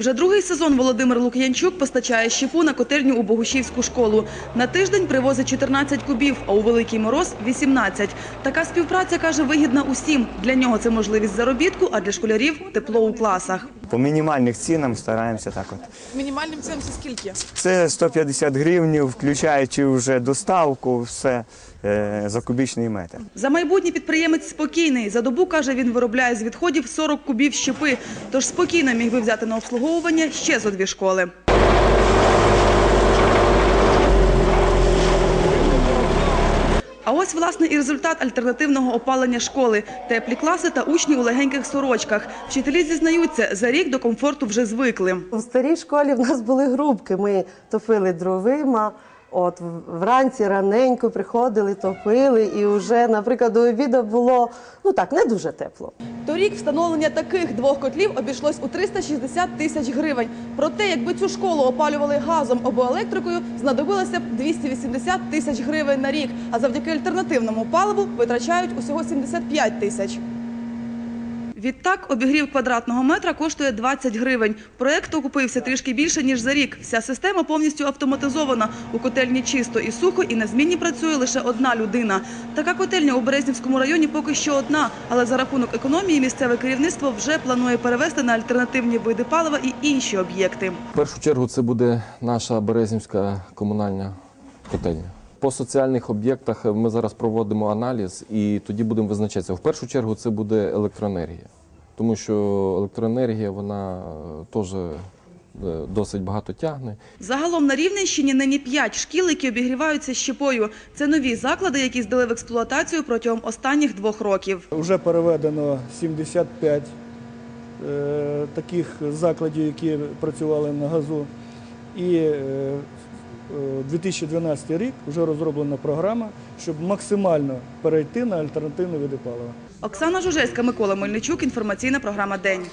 Вже другий сезон Володимир Лук'янчук постачає щепу на котельню у Богушівську школу. На тиждень привозить 14 кубів, а у Великий Мороз – 18. Така співпраця, каже, вигідна усім. Для нього це можливість заробітку, а для школярів – тепло у класах. По мінімальних цінам стараємося так от. Мінімальним цінам це скільки? Це 150 гривень, включаючи вже доставку, все е, за кубічний метр. За майбутнє підприємець спокійний. За добу, каже, він виробляє з відходів 40 кубів щепи. Тож спокійно міг би взяти на обслуговування ще зо дві школи. Ось, власне, і результат альтернативного опалення школи. Теплі класи та учні у легеньких сорочках. Вчителі зізнаються, за рік до комфорту вже звикли. У старій школі в нас були грубки. Ми топили дровима. От вранці раненько приходили, топили, і вже, наприклад, до обіду було ну так не дуже тепло. Торік встановлення таких двох котлів обійшлось у 360 тисяч гривень. Проте, якби цю школу опалювали газом або електрикою, знадобилося б 280 тисяч гривень на рік. А завдяки альтернативному паливу витрачають усього 75 тисяч. Відтак, обігрів квадратного метра коштує 20 гривень. Проект окупився трішки більше, ніж за рік. Вся система повністю автоматизована. У котельні чисто і сухо, і на зміні працює лише одна людина. Така котельня у Березнівському районі поки що одна, але за рахунок економії місцеве керівництво вже планує перевести на альтернативні види палива і інші об'єкти. В першу чергу це буде наша Березівська комунальна котельня. По соціальних об'єктах ми зараз проводимо аналіз і тоді будемо визначатися. В першу чергу це буде електроенергія, тому що електроенергія вона е, теж е, досить багато тягне. Загалом на Рівненщині нині 5 шкіл, які обігріваються щепою. Це нові заклади, які здали в експлуатацію протягом останніх двох років. Вже переведено 75 е, таких закладів, які працювали на газу. І е, е, 2012 рік вже розроблена програма, щоб максимально перейти на альтернативні види палива. Оксана Жужельська, Микола Мельничук. Інформаційна програма День.